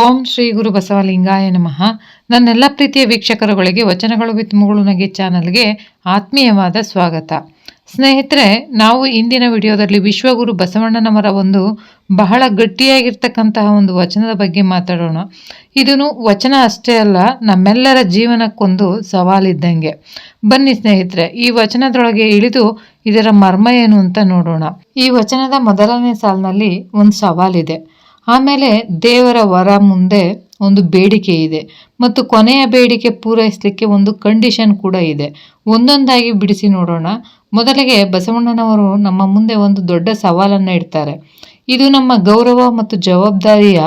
ಓಂ ಶ್ರೀ ಗುರು ಬಸವಲಿಂಗಾಯ ನಮಃ. ನನ್ನೆಲ್ಲ ಪ್ರೀತಿಯ ವೀಕ್ಷಕರುಗಳಿಗೆ, ವಚನಗಳು ವಿತ್ ಮುಗುಳುನಗೆ ಚಾನಲ್ಗೆ ಆತ್ಮೀಯವಾದ ಸ್ವಾಗತ. ಸ್ನೇಹಿತರೆ, ನಾವು ಇಂದಿನ ವಿಡಿಯೋದಲ್ಲಿ ವಿಶ್ವಗುರು ಬಸವಣ್ಣನವರ ಒಂದು ಬಹಳ ಗಟ್ಟಿಯಾಗಿರ್ತಕ್ಕಂತಹ ಒಂದು ವಚನದ ಬಗ್ಗೆ ಮಾತಾಡೋಣ. ಇದನ್ನು ವಚನ ಅಷ್ಟೇ ಅಲ್ಲ, ನಮ್ಮೆಲ್ಲರ ಜೀವನಕ್ಕೊಂದು ಸವಾಲಿದ್ದಂಗೆ. ಬನ್ನಿ ಸ್ನೇಹಿತರೆ, ಈ ವಚನದೊಳಗೆ ಇಳಿದು ಇದರ ಮರ್ಮ ಏನು ಅಂತ ನೋಡೋಣ. ಈ ವಚನದ ಮೊದಲನೇ ಸಾಲಿನಲ್ಲಿ ಒಂದು ಸವಾಲಿದೆ. ಆಮೇಲೆ ದೇವರ ವರ ಮುಂದೆ ಒಂದು ಬೇಡಿಕೆ ಇದೆ ಮತ್ತು ಕೊನೆಯ ಬೇಡಿಕೆ ಪೂರೈಸಲಿಕ್ಕೆ ಒಂದು ಕಂಡೀಷನ್ ಕೂಡ ಇದೆ. ಒಂದೊಂದಾಗಿ ಬಿಡಿಸಿ ನೋಡೋಣ. ಮೊದಲಿಗೆ ಬಸವಣ್ಣನವರು ನಮ್ಮ ಮುಂದೆ ಒಂದು ದೊಡ್ಡ ಸವಾಲನ್ನು ಇಡ್ತಾರೆ. ಇದು ನಮ್ಮ ಗೌರವ ಮತ್ತು ಜವಾಬ್ದಾರಿಯ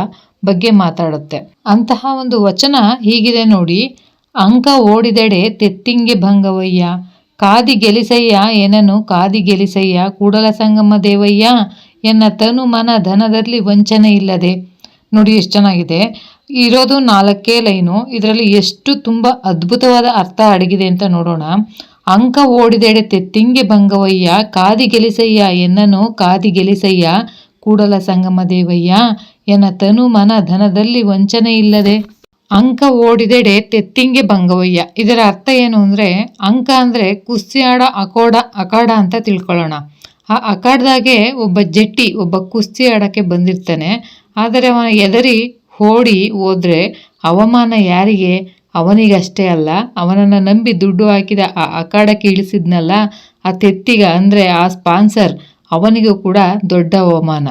ಬಗ್ಗೆ ಮಾತಾಡುತ್ತೆ. ಅಂತಹ ಒಂದು ವಚನ ಹೀಗಿದೆ ನೋಡಿ. ಅಂಕ ಓಡಿದೆಡೆ ತೆತ್ತಿಂಗೆ ಭಂಗವಯ್ಯ, ಕಾದಿ ಗೆಲಿಸಯ್ಯ ಏನನು ಕಾದಿ ಗೆಲಿಸಯ್ಯ, ಕೂಡಲ ಸಂಗಮ ದೇವಯ್ಯ ಎನ್ನ ತನು ಮನ ಧನದಲ್ಲಿ ವಂಚನೆ ಇಲ್ಲದೆ. ನೋಡಿ ಎಷ್ಟು ಚೆನ್ನಾಗಿದೆ. ಇರೋದು ನಾಲ್ಕೇ ಲೈನು. ಇದರಲ್ಲಿ ಎಷ್ಟು ತುಂಬ ಅದ್ಭುತವಾದ ಅರ್ಥ ಅಡಗಿದೆ ಅಂತ ನೋಡೋಣ. ಅಂಕ ಓಡಿದೆಡೆ ತೆತ್ತಿಂಗೆ ಭಂಗವಯ್ಯ, ಕಾದಿ ಗೆಲಿಸಯ್ಯ, ಎನ್ನನು ಕಾದಿ ಗೆಲಿಸಯ್ಯ, ಕೂಡಲ ಸಂಗಮ ದೇವಯ್ಯ, ಎನ್ನ ತನು ಮನ ಧನದಲ್ಲಿ ವಂಚನೆ ಇಲ್ಲದೆ. ಅಂಕ ಓಡಿದೆಡೆ ತೆತ್ತಿಂಗೆ ಭಂಗವಯ್ಯ. ಇದರ ಅರ್ಥ ಏನು ಅಂದರೆ, ಅಂಕ ಅಂದರೆ ಕುಸ್ತಿ ಆಡ ಅಕೋಡ ಅಖಾಡ ಅಂತ ತಿಳ್ಕೊಳ್ಳೋಣ. ಆ ಅಖಾಡದಾಗೆ ಒಬ್ಬ ಜಟ್ಟಿ, ಒಬ್ಬ ಕುಸ್ತಿ ಆಡೋಕ್ಕೆ ಬಂದಿರ್ತಾನೆ. ಆದರೆ ಅವನ ಎದರಿ ಓಡಿ ಹೋದರೆ ಅವಮಾನ ಯಾರಿಗೆ? ಅವನಿಗಷ್ಟೇ ಅಲ್ಲ, ಅವನನ್ನು ನಂಬಿ ದುಡ್ಡು ಹಾಕಿದ ಆ ಅಖಾಡಕ್ಕೆ ಇಳಿಸಿದ್ನಲ್ಲ, ಆ ತೆತ್ತಿಗ ಅಂದರೆ ಆ ಸ್ಪಾನ್ಸರ್, ಅವನಿಗೂ ಕೂಡ ದೊಡ್ಡ ಅವಮಾನ.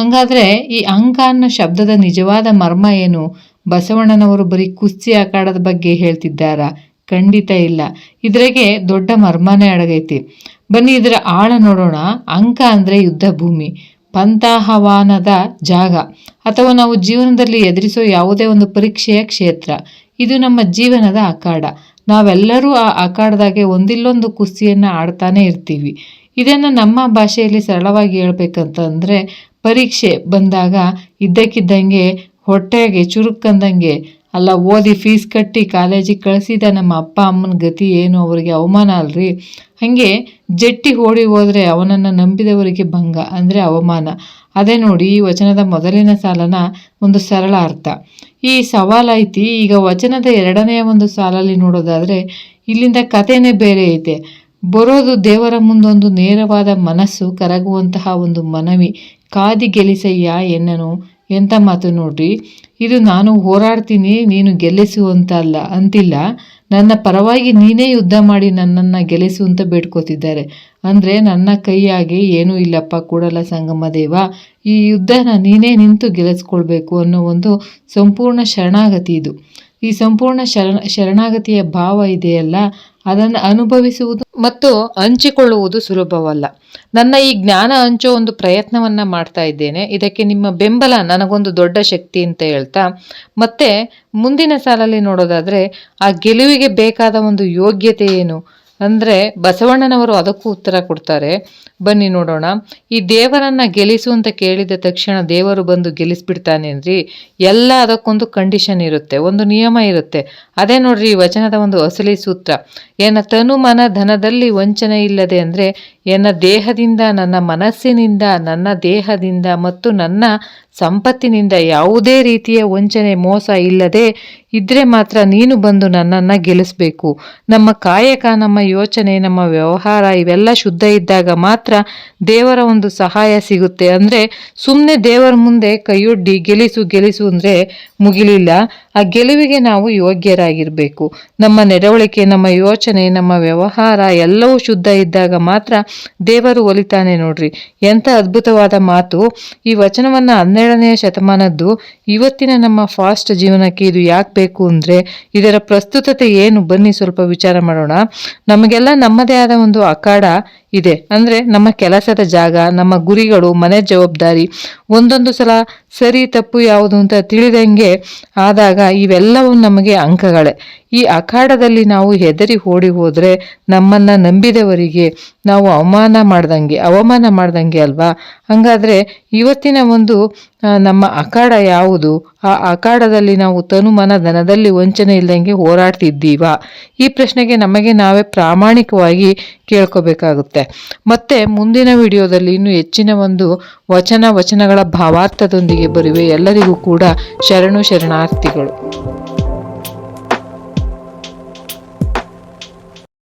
ಹಂಗಾದರೆ ಈ ಅಂಕ ಅನ್ನೋ ಶಬ್ದದ ನಿಜವಾದ ಮರ್ಮ ಏನು? ಬಸವಣ್ಣನವರು ಬರೀ ಕುಸ್ತಿ ಅಖಾಡದ ಬಗ್ಗೆ ಹೇಳ್ತಿದ್ದಾರಾ? ಖಂಡಿತ ಇಲ್ಲ. ಇದ್ರಾಗೆ ದೊಡ್ಡ ಮರ್ಮನೇ ಅಡಗೈತಿ. ಬನ್ನಿ ಇದರ ಆಳ ನೋಡೋಣ. ಅಂಕ ಅಂದರೆ ಯುದ್ಧ ಭೂಮಿ. ಪಂತಾಹವಾನದ ಜಾಗ. ಅಥವಾ ನಾವು ಜೀವನದಲ್ಲಿ ಎದುರಿಸೋ ಯಾವುದೇ ಒಂದು ಪರೀಕ್ಷೆಯ ಕ್ಷೇತ್ರ. ಇದು ನಮ್ಮ ಜೀವನದ ಅಖಾಡ. ನಾವೆಲ್ಲರೂ ಆ ಅಖಾಡದಾಗೆ ಒಂದಿಲ್ಲೊಂದು ಕುಸ್ತಿಯನ್ನು ಆಡ್ತಾನೆ ಇರ್ತೀವಿ. ಇದನ್ನು ನಮ್ಮ ಭಾಷೆಯಲ್ಲಿ ಸರಳವಾಗಿ ಹೇಳ್ಬೇಕಂತಂದರೆ, ಪರೀಕ್ಷೆ ಬಂದಾಗ ಇದ್ದಕ್ಕಿದ್ದಂಗೆ, ಹೊಟ್ಟೆಗೆ ಚುರುಕಂದಂಗೆ ಅಲ್ಲ ಓದಿ ಫೀಸ್ ಕಟ್ಟಿ ಕಾಲೇಜಿಗೆ ಕಳಿಸಿದ ನಮ್ಮ ಅಪ್ಪ ಅಮ್ಮನ ಗತಿ ಏನು? ಅವರಿಗೆ ಅವಮಾನ ಅಲ್ರಿ? ಹಾಗೆ ಜಟ್ಟಿ ಓಡಿ ಹೋದರೆ ಅವನನ್ನು ನಂಬಿದವರಿಗೆ ಭಂಗ, ಅಂದರೆ ಅವಮಾನ. ಅದೇ ನೋಡಿ ಈ ವಚನದ ಮೊದಲಿನ ಸಾಲನ ಒಂದು ಸರಳ ಅರ್ಥ. ಈ ಸವಾಲೈತಿ ಈಗ ವಚನದ ಎರಡನೆಯ ಒಂದು ಸಾಲಲ್ಲಿ ನೋಡೋದಾದರೆ ಇಲ್ಲಿಂದ ಕಥೆನೇ ಬೇರೆ ಐತೆ. ಬರೋದು ದೇವರ ಮುಂದೊಂದು ನೇರವಾದ ಮನಸ್ಸು, ಕರಗುವಂತಹ ಒಂದು ಮನವಿ, ಕಾದಿ ಗೆಲಿಸಯ್ಯ ಎನ್ನನು. ಎಂಥ ಮಾತು ನೋಡ್ರಿ? ಇದು ನಾನು ಹೋರಾಡ್ತೀನಿ, ನೀನು ಗೆಲ್ಲಿಸು ಅಂತ ಅಲ್ಲ ಅಂತಿಲ್ಲ. ನನ್ನ ಪರವಾಗಿ ನೀನೇ ಯುದ್ಧ ಮಾಡಿ ನನ್ನನ್ನು ಗೆಲ್ಲಿಸು ಅಂತ ಬೇಡ್ಕೋತಿದ್ದಾರೆ. ಅಂದರೆ ನನ್ನ ಕೈಯಾಗಿ ಏನೂ ಇಲ್ಲಪ್ಪ ಕೂಡಲ್ಲ ಸಂಗಮ ದೇವ. ಈ ಯುದ್ಧನ ನೀನೇ ನಿಂತು ಗೆಲ್ಲಿಸ್ಕೊಳ್ಬೇಕು ಅನ್ನೋ ಒಂದು ಸಂಪೂರ್ಣ ಶರಣಾಗತಿ ಇದು. ಈ ಸಂಪೂರ್ಣ ಶರಣ, ಶರಣಾಗತಿಯ ಭಾವ ಇದೆಯಲ್ಲ ಅದನ್ನು ಅನುಭವಿಸುವುದು ಮತ್ತು ಹಂಚಿಕೊಳ್ಳುವುದು ಸುಲಭವಲ್ಲ. ನನ್ನ ಈ ಜ್ಞಾನ ಹಂಚೋ ಒಂದು ಪ್ರಯತ್ನವನ್ನು ಮಾಡ್ತಾ ಇದ್ದೇನೆ. ಇದಕ್ಕೆ ನಿಮ್ಮ ಬೆಂಬಲ ನನಗೊಂದು ದೊಡ್ಡ ಶಕ್ತಿ ಅಂತ ಹೇಳ್ತಾ, ಮತ್ತೆ ಮುಂದಿನ ಸಾಲಲ್ಲಿ ನೋಡೋದಾದ್ರೆ ಆ ಗೆಲುವಿಗೆ ಬೇಕಾದ ಒಂದು ಯೋಗ್ಯತೆ ಏನು? ಅಂದರೆ ಬಸವಣ್ಣನವರು ಅದಕ್ಕೂ ಉತ್ತರ ಕೊಡ್ತಾರೆ. ಬನ್ನಿ ನೋಡೋಣ. ಈ ದೇವರನ್ನ ಗೆಲಿಸು ಅಂತ ಕೇಳಿದ ತಕ್ಷಣ ದೇವರು ಬಂದು ಗೆಲ್ಲಿಸ್ಬಿಡ್ತಾನೆ ಅಂದ್ರಿ ಎಲ್ಲ ಅದಕ್ಕೊಂದು ಕಂಡೀಷನ್ ಇರುತ್ತೆ, ಒಂದು ನಿಯಮ ಇರುತ್ತೆ. ಅದೇ ನೋಡ್ರಿ ಈ ವಚನದ ಒಂದು ಅಸಲಿ ಸೂತ್ರ. ಏನ ತನು ಮನ ಧನದಲ್ಲಿ ವಂಚನೆ ಇಲ್ಲದೆ ಅಂದರೆ ಏನ ದೇಹದಿಂದ, ನನ್ನ ಮನಸ್ಸಿನಿಂದ, ನನ್ನ ದೇಹದಿಂದ ಮತ್ತು ನನ್ನ ಸಂಪತ್ತಿನಿಂದ ಯಾವುದೇ ರೀತಿಯ ವಂಚನೆ, ಮೋಸ ಇಲ್ಲದೆ ಇದ್ರೆ ಮಾತ್ರ ನೀನು ಬಂದು ನನ್ನನ್ನು ಗೆಲ್ಲಿಸಬೇಕು. ನಮ್ಮ ಕಾಯಕ, ನಮ್ಮ ಯೋಚನೆ, ನಮ್ಮ ವ್ಯವಹಾರ ಇವೆಲ್ಲ ಶುದ್ಧ ಇದ್ದಾಗ ಮಾತ್ರ ದೇವರ ಒಂದು ಸಹಾಯ ಸಿಗುತ್ತೆ. ಅಂದರೆ ಸುಮ್ಮನೆ ದೇವರ ಮುಂದೆ ಕೈಯೊಡ್ಡಿ ಗೆಲಿಸು ಗೆಲಿಸು ಅಂದರೆ ಮುಗಿಲಿಲ್ಲ. ಆ ಗೆಲುವಿಗೆ ನಾವು ಯೋಗ್ಯರಾಗಿರಬೇಕು. ನಮ್ಮ ನಡವಳಿಕೆ, ನಮ್ಮ ಯೋಚನೆ, ನಮ್ಮ ವ್ಯವಹಾರ ಎಲ್ಲವೂ ಶುದ್ಧ ಇದ್ದಾಗ ಮಾತ್ರ ದೇವರು ಒಲಿತಾನೆ ನೋಡ್ರಿ. ಎಂಥ ಅದ್ಭುತವಾದ ಮಾತು. ಈ ವಚನವನ್ನು ಹನ್ನೆರಡನೆಯ ಶತಮಾನದ್ದು ಇವತ್ತಿನ ನಮ್ಮ ಫಾಸ್ಟ್ ಜೀವನಕ್ಕೆ ಇದು ಯಾಕೆ ಬೇಕು ಅಂದರೆ ಇದರ ಪ್ರಸ್ತುತತೆ ಏನು? ಬನ್ನಿ ಸ್ವಲ್ಪ ವಿಚಾರ ಮಾಡೋಣ. ನಮಗೆಲ್ಲ ನಮ್ಮದೇ ಆದ ಒಂದು ಅಖಾಡ ಇದೆ. ಅಂದರೆ ನಮ್ಮ ಕೆಲಸದ ಜಾಗ, ನಮ್ಮ ಗುರಿಗಳು, ಮನೆ ಜವಾಬ್ದಾರಿ, ಒಂದೊಂದು ಸಲ ಸರಿ ತಪ್ಪು ಯಾವುದು ಅಂತ ತಿಳಿದಂಗೆ ಆದಾಗ ಇವೆಲ್ಲವೂ ನಮಗೆ ಅಂಕಗಳೇ. ಈ ಅಖಾಡದಲ್ಲಿ ನಾವು ಹೆದರಿ ಓಡಿ ಹೋದರೆ ನಮ್ಮನ್ನು ನಂಬಿದವರಿಗೆ ನಾವು ಅವಮಾನ ಮಾಡ್ದಂಗೆ ಅವಮಾನ ಮಾಡ್ದಂಗೆ ಅಲ್ವಾ? ಹಾಗಾದರೆ ಇವತ್ತಿನ ಒಂದು ನಮ್ಮ ಅಖಾಡ ಯಾವುದು? ಆ ಅಖಾಡದಲ್ಲಿ ನಾವು ತನುಮನ ಧನದಲ್ಲಿ ವಂಚನೆ ಇಲ್ಲದಂಗೆ ಹೋರಾಡ್ತಿದ್ದೀವ? ಈ ಪ್ರಶ್ನೆಗೆ ನಮಗೆ ನಾವೇ ಪ್ರಾಮಾಣಿಕವಾಗಿ ಕೇಳ್ಕೋಬೇಕಾಗುತ್ತೆ. ಮತ್ತೆ ಮುಂದಿನ ವಿಡಿಯೋದಲ್ಲಿ ಇನ್ನೂ ಹೆಚ್ಚಿನ ಒಂದು ವಚನ ವಚನಗಳ ಭಾವಾರ್ಥದೊಂದಿಗೆ ಬರುವೆ ಎಲ್ಲರಿಗೂ ಕೂಡ ಶರಣು ಶರಣಾರ್ಥಿಗಳು.